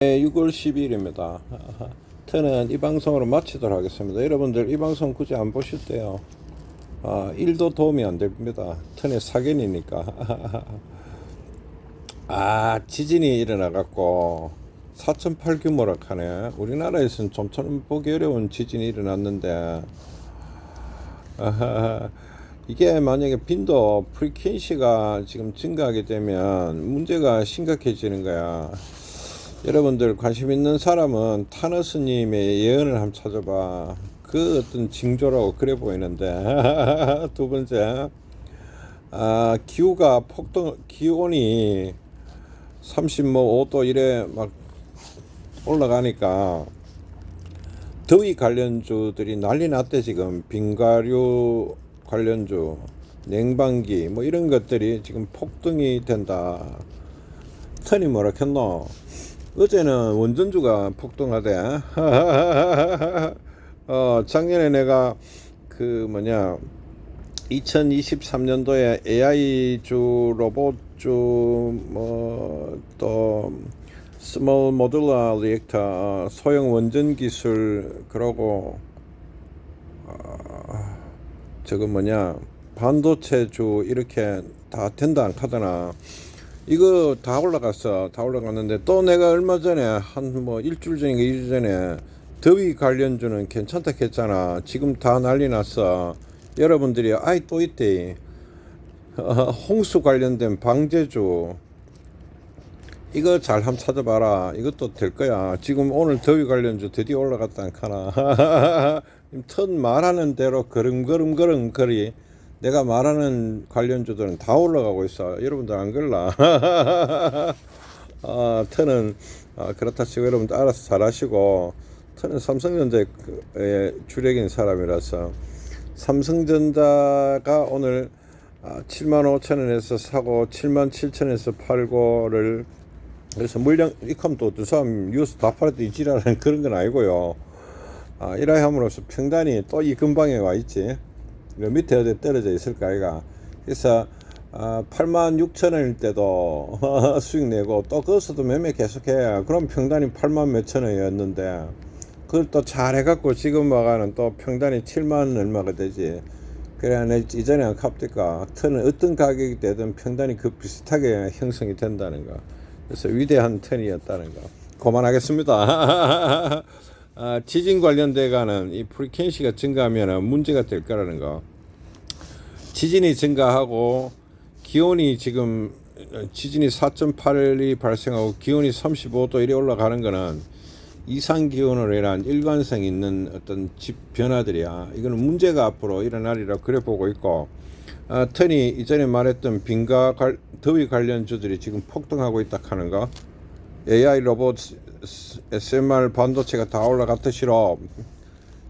네, 6월 10일입니다. 저는 이 방송으로 마치도록 하겠습니다. 여러분들 이 방송 굳이 안 보실 때요. 아, 1도 도움이 안 됩니다. 턴의 사견이니까. 아, 지진이 일어나갖고 4.8 규모라 하네. 우리나라에서는 좀처럼 보기 어려운 지진이 일어났는데, 아하, 이게 만약에 빈도 프리퀸시가 지금 증가하게 되면 문제가 심각해지는 거야. 여러분들 관심 있는 사람은 타너스님의 예언을 한번 찾아봐. 그 어떤 징조라고 그래 보이는데 두 번째 아 기후가 폭등 기온이 35도 이래 막 올라가니까 더위 관련주들이 난리 났대 지금 빙가류 관련주 냉방기 뭐 이런 것들이 지금 폭등이 된다. 턴이 뭐라 했노? 어제는 원전주가 폭등하대. 어, 작년에 내가 그 뭐냐 2023년도에 AI주 로봇주 뭐또 스몰 모듈러 리액터 소형 원전 기술 그러고 어, 저거 뭐냐 반도체주 이렇게 다 된다 안 하더나 이거 다 올라갔어. 다 올라갔는데 또 내가 얼마 전에 한 뭐 일주일 전인가 이주 전에 더위 관련주는 괜찮다 했잖아. 지금 다 난리 났어. 여러분들이 아이 또 있대. 어, 홍수 관련된 방제주 이거 잘 한번 찾아봐라. 이것도 될 거야. 지금 오늘 더위 관련주 드디어 올라갔다 안 카나. 턴 말하는 대로 걸음걸음걸음 거리. 내가 말하는 관련주들은 다 올라가고 있어. 여러분들 안 걸라. 아, 터는 아, 그렇다 치고 여러분들 알아서 잘 하시고 터는 삼성전자의 주력인 사람이라서 삼성전자가 오늘 아, 7만 5천 원에서 사고 7만 7천 원에서 팔고를 그래서 물량 이컴 또두 사람 뉴스 다 팔았더니 지랄하는 그런 건 아니고요. 아, 이라 함으로써 평단이 또 이 근방에 와 있지. 그 밑에 어디 떨어져 있을까 아이가? 그래서 아, 8만 6천 원일 때도 수익 내고 또 거기서도 매매 계속해 그럼 평단이 8만 몇천 원이었는데 그걸 또 잘 해갖고 지금 와가는 또 평단이 7만 얼마가 되지? 그래 내 이전에 한 값니까 턴은 어떤 가격이 되든 평단이 그 비슷하게 형성이 된다는 거. 그래서 위대한 턴이었다는 거. 그만하겠습니다 아, 지진 관련돼 가는 이 프리켄시가 증가하면 문제가 될 거라는 거. 지진이 증가하고 기온이 지금 지진이 4.8이 발생하고 기온이 35도 이래 올라가는 거는 이상 기온으로 인한 일관성 있는 어떤 집 변화들이야. 이거는 문제가 앞으로 일어나리라 그래 보고 있고 아, 턴이 이전에 말했던 빙가 관, 더위 관련 주들이 지금 폭등하고 있다 하는 거. AI 로봇 SMR 반도체가 다 올라갔듯이로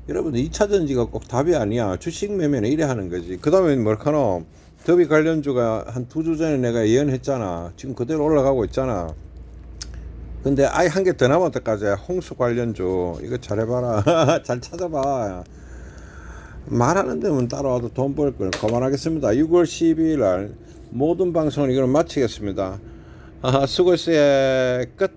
여러분들 2차 전지가 꼭 답이 아니야. 주식 매매는 이래 하는 거지. 그 다음에 뭘까노? 더비 관련주가 한 두 주 전에 내가 예언했잖아. 지금 그대로 올라가고 있잖아. 근데 아예 한 개 더 남았다 까지 홍수 관련주. 이거 잘 해봐라. 잘 찾아봐. 말하는 데면 따라와도 돈 벌 걸 그만하겠습니다. 6월 12일 날 모든 방송을 이걸 마치겠습니다. 아, 수고했어요. 끝